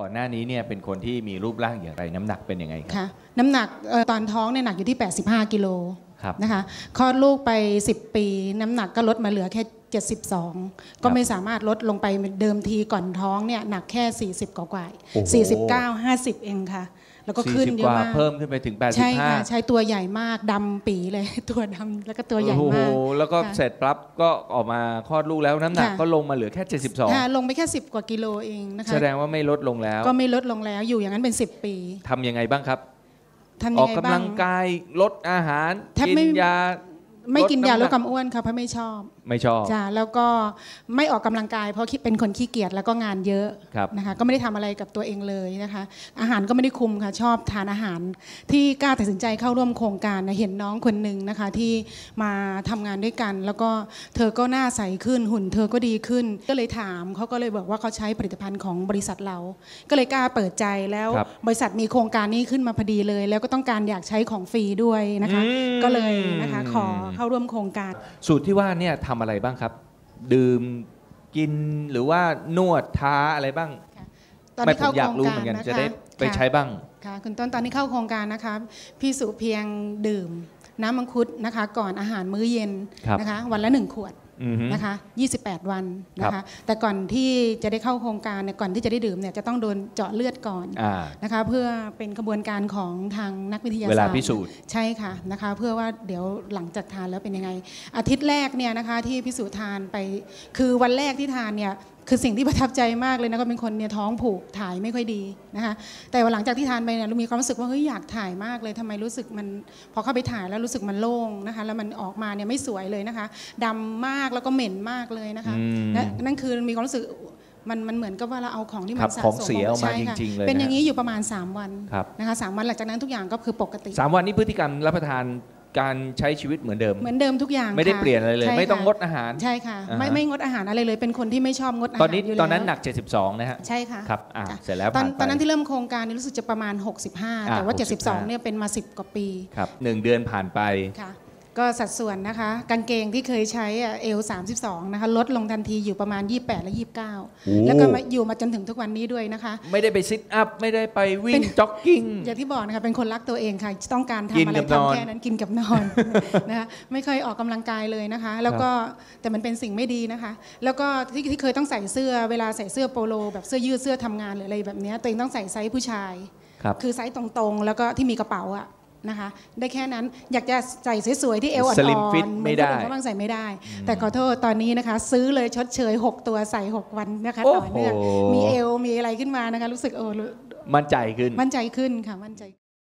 ก่อนหน้านี้เนี่ยเป็นคนที่มีรูปร่างอย่างไร น้ำหนักเป็นยังไงครับค่ะน้ำหนักเอ่อตอนท้องเนี่ยหนักอยู่ที่ 85 กิโลครับนะคะคลอดลูกไป 10 ปี น้ำหนักก็ลดมาเหลือแค่ 72 ก็ไม่สามารถลดลงไปเดิมทีก่อนท้องเนี่ยหนักแค่ 40 กว่ากว่าโอ้โห49 50 เองค่ะ แล้วก็ขึ้น40เยกอะว่ามากเพิ่มขึ้นไปถึง 85ใช่ค่ะใช้ตัวใหญ่มากดำปีเลยตัวดำแล้วก็ตัวใหญ่โอ้โหมากแล้วก็ค่ะเสร็จปั๊บก็ออกมาคลอดลูกแล้วน้ำหนักค่ะก็ลงมาเหลือแค่ค่ะลงไปแค่ 10 กว่ากิโลเองนะ72คะแสดงว่าไม่ลดลงแล้ว ก็ไม่ลดลงแล้วอยู่อย่างนั้นเป็น 10 ปีทำยังไงบ้างครับทำอยัองกไงกำบ้าลังงกายลดอาหารแทบกิไม่นยา ไม่กินยาลลดดคน้ำวาหนักมอ้วนค่ะเพราะไม่ชอบ ไม่ชอบจ้าแล้วก็ไม่ออกกำลังกาย เพราะคิดเป็นคนขี้เกียจแล้วก็งานเยอะครับนะคะก็ไม่ได้ทำอะไรกับตัวเองเลยนะคะ อาหารก็ไม่ได้คุมค่ะชอบทานอาหาร ที่กล้าตัดสินใจเข้าร่วมโครงการนะเห็นน้องคนหนึ่งนะคะที่มาทำงานด้วยกัน แล้วก็เธอก็หน้าใสขึ้นหุ่น เธอก็ดีขึ้น ก็เลยถามเขาก็เลยบอกว่าเขาใช้ผลิตภัณฑ์ของบริษัทเรา ก็เลยกล้าเปิดใจแล้วครับบริษัทมีโครงการนี้ขึ้นมาพอดีเลย แล้วก็ต้องการอยากใช้ของฟรีด้วยนะคะอืมก็เลยนะคะขอเข้าร่วมโครงการ สูตรที่ว่าเนี่ยทำอะไรบ้างครับ ดื่มกินหรือว่านวดท้าอะไรบ้างตอนไม่ที่ผมเข้าอยาโคกรงรู้กาเหรมือนกันนะคะจะได้ไปค่ะใช้บ้าง ค่ะคุณต้นตอนที่เข้าโครงการนะคะ พี่สุเพียงดื่ม น้ำมังคุดนะคะ ก่อนอาหารมื้อเย็นครับ นะคะ วันละหนึ่งขวดอือฮึ นะคะ 28 วันนะครัคะบแต่ก่อนที่จะได้เข้าโครงการเนี่ยก่อนที่จะได้ดื่มเนี่ยจะต้องโดนเจาะเลือดก่อนอ่านะคะเพื่อเป็นกระบวนการของทางนักวิทยาศาสตร์เวลาพิสูจน์ใช่ค่ะนะคะเพื่อว่าเดี๋ยวหลังจากทานแล้วเป็นยังไง อาทิตย์แรกเนี่ยนะคะที่พิสูจน์ทานไปคือวันแรกที่ทานเนี่ย คือสิ่งที่ประทับใจมากเลยนะก็เป็นคนเนี่ยท้องผูกถ่ายไม่ค่อยดีนะคะแต่ว่าหลังจากที่ทานไปเนี่ยเรามีความรู้สึกว่าเฮ้ยอยากถ่ายมากเลยทำไมรู้สึกมันพอเข้าไปถ่ายแล้วรู้สึกมันโล่งนะคะแล้วมันออกมาเนี่ยไม่สวยเลยนะคะดำมากแล้วก็เหม็นมากเลยนะคะอืมและนั่นคือมีความรู้สึกมันมันเหมือนกับว่าเราเอาของที่มัครันบสะของสมเสียออกมาใช่ค่ะจริงๆเลยเป็นอย่างนะนี้อยู่ประมาณ 3 วันครับนะคะสามวันหลังจากนั้นทุกอย่างก็คือปกติสามวันนี้พฤติกรรมรับประทาน การใช้ชีวิตเหมือนเดิม เหมือนเดิมทุกอย่างไม่ได้ค่เปลี่ยนอะไรเลยใช่ไม่ต้องค่ะงดอาหาร ใช่ค่ะอ่าฮะไม่ไม่งดอาหารอะไรเลย เป็นคนที่ไม่ชอบงดอาหารตอนนี้ยู่แล้วตอนนั้นหนัก 72 นะฮะ ใช่ค่ะ ครับอ่าค่ะเสร็จแล้วตอนผ่านไปตอนนั้นที่เริ่มโครงการนี่รู้สึกจะประมาณ 65 แต่ว่าอ่า65 72 เนี่ยเป็นมา 10 กว่าปีครับหนึ่งเดือนผ่านไปค่ะ ก็สัดส่วนนะคะ กางเกงที่เคยใช้อะเอล32 นะคะ ลดลงทันทีอยู่ประมาณ 28 และ 29 แล้วก็มาอยู่มาจนถึงทุกวันนี้ด้วยนะคะ ไม่ได้ไปซิทอัพ ไม่ได้ไปวิ่เป็งนจ็อกกิ้ง อย่างที่บอกนะคะ เป็นคนรักตัวเองค่ะ ต้องการกินทำอะไรกับนอนทำแค่นั้นกินกับนอนนะคะไม่เคยออกกำลังกายเลยนะคะ แล้วก็แต่มันเป็นสิ่งไม่ดีนะคะ แล้วก็ที่ที่เคยต้องใส่เสื้อเวลาใส่เสื้อโปโล แบบเสื้อยืดเสื้อทำงานหรืออะไรแบบเนี้ยตัวเองต้องใส่ไซส์ผู้ชายครับคือไซส์ตรงๆ แล้วก็ที่มีกระเป๋าอะ นะคะได้แค่นั้นอยากจะใส่สวยๆที่เอวอ่อนๆ Slim fit ไม่ได้เหอนคนอื่นเขาบ้างใส่ไม่ได้ แต่ขอโทษตอนนี้นะคะ ซื้อเลยชดเชย 6 ตัวใส่ 6 วันนะคะโอ้ต่อเนื่องโหมีเอวมีอะไรขึ้นมานะคะรู้สึกเออมั่นใจขึ้นมั่นใจขึ้นค่ะมั่นใจ